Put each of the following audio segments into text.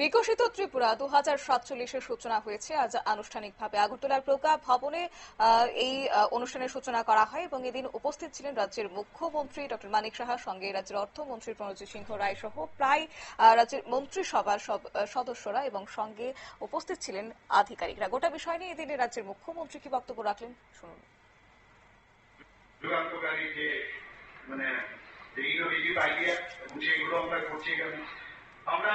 বিকশিত ত্রিপুরা দু হাজার সাতচল্লিশের সূচনা হয়েছে। আজ আনুষ্ঠানিকভাবে আগরতলার প্রজ্ঞা ভবনে এই অনুষ্ঠানের সূচনা করা হয় এবং এদিন উপস্থিত ছিলেন রাজ্যের মুখ্যমন্ত্রী ডক্টর মানিক সাহার সঙ্গে রাজ্যের অর্থমন্ত্রী প্রণজিৎ সিংহ রায় সহ প্রায় রাজ্যের মন্ত্রিসভার সব সদস্যরা এবং সঙ্গে উপস্থিত ছিলেন আধিকারিকরা। গোটা বিষয় নিয়ে এদিনে রাজ্যের মুখ্যমন্ত্রী কি বক্তব্য রাখলেন শুনুন। মানে আইডিয়া সেগুলো আমরা করছি আমরা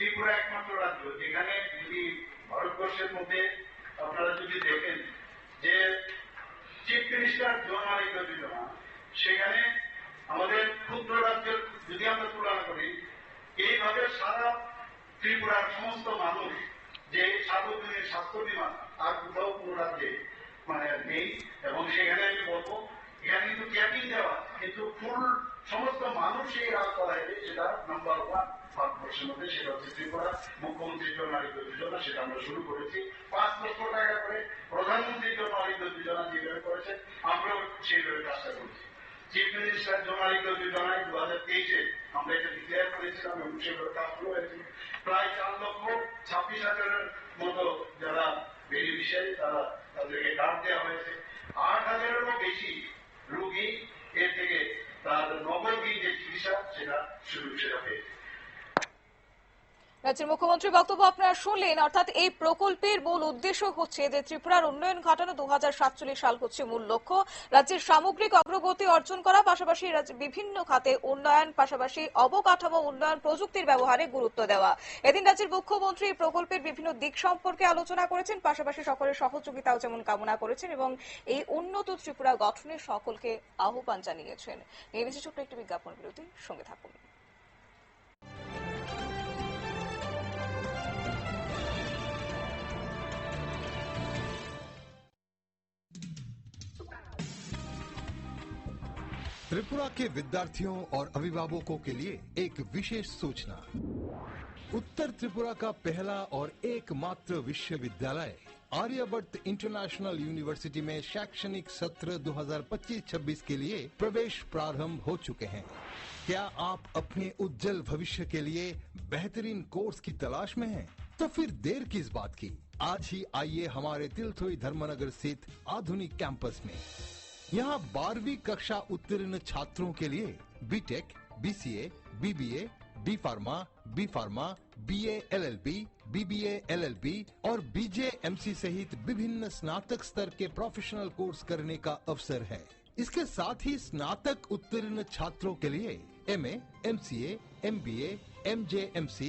ত্রিপুরা একমাত্র রাজ্য, যেখানে যদি ভারতবর্ষের মধ্যে আপনারা যদি দেখেন যে চিফ মিনিস্টার জন আরোগ্য যোজনা, সেখানে আমাদের ক্ষুদ্র রাজ্যের, যদি আমরা তুলনা করি, এইভাবে সারা ত্রিপুরার সমস্ত মানুষ যে সার্বজনীন স্বাস্থ্য বীমা আর কোথাও কোনো রাজ্যে মানে নেই। এবং সেখানে আমি বলব, এখানে কিন্তু ক্যাপিং দেওয়া, কিন্তু ফুল সমস্ত মানুষ এই রাস্তায় সেটা নাম্বার ওয়ান মধ্যে সেটা হচ্ছে ত্রিপুরা মুখ্যমন্ত্রীর জন্য যোজনা সেটা আমরা শুরু করেছি। পাঁচ লক্ষ টাকা করে প্রধানমন্ত্রীর জন্য যোজনা করেছে আমরাও সেইভাবে কাজটা করছি। চিফ মিনিস্টার যোজনায় দু হাজার তেইশে আমরা এটা ডিক্লেয়ার করেছিলাম এবং সেভাবে কাজ শুরু হয়েছে। প্রায় চার লক্ষ ছাব্বিশ হাজারের মতো যারা বেনিফিশিয়ারি তারা তাদেরকে কার্ড দেওয়া হয়েছে। আট হাজারেরও বেশি রোগী এর থেকে তার নগদহীন যে চিকিৎসা সেটা সুযোগ সেটা পেয়েছে রাজ্যের মুখ্যমন্ত্রীর বক্তব্য আপনারা শুনলেন, অর্থাৎ এই প্রকল্পের মূল উদ্দেশ্য হচ্ছে যে ত্রিপুরার উন্নয়ন ঘটানো দুহাজার সাতচল্লিশ সাল হচ্ছে মূল লক্ষ্য। রাজ্যের সামগ্রিক অগ্রগতি অর্জন করা, পাশাপাশি বিভিন্ন খাতে উন্নয়ন, পাশাপাশি অবকাঠামো উন্নয়ন প্রযুক্তির ব্যবহারে গুরুত্ব দেওয়া। এদিন রাজ্যের মুখ্যমন্ত্রী এই প্রকল্পের বিভিন্ন দিক সম্পর্কে আলোচনা করেছেন, পাশাপাশি সকলের সহযোগিতাও যেমন কামনা করেছেন এবং এই উন্নত ত্রিপুরা গঠনে সকলকে আহ্বান জানিয়েছেন। নিয়ে ছোট্ট একটি বিজ্ঞাপন বিরতি সঙ্গে থাকুন। त्रिपुरा के विद्यार्थियों और अभिभावकों के लिए एक विशेष सूचना। उत्तर त्रिपुरा का पहला और एकमात्र विश्वविद्यालय आर्यभट्ट इंटरनेशनल यूनिवर्सिटी में शैक्षणिक सत्र 2025-26 के लिए प्रवेश प्रारंभ हो चुके हैं। क्या आप अपने उज्जवल भविष्य के लिए बेहतरीन कोर्स की तलाश में हैं? तो फिर देर किस बात की। आज ही आइए हमारे तिलथोई धर्मनगर स्थित आधुनिक कैंपस में। यहाँ बारहवीं कक्षा उत्तीर्ण छात्रों के लिए BTech, BCA, BBA, D pharma B pharma B L L B BBA LLB और बीजे एमसी सहित विभिन्न स्नातक स्तर के प्रोफेशनल कोर्स करने का अवसर है। इसके साथ ही स्नातक उत्तीर्ण छात्रों के लिए एमए, एमसीए, एमबीए, एमजेएमसी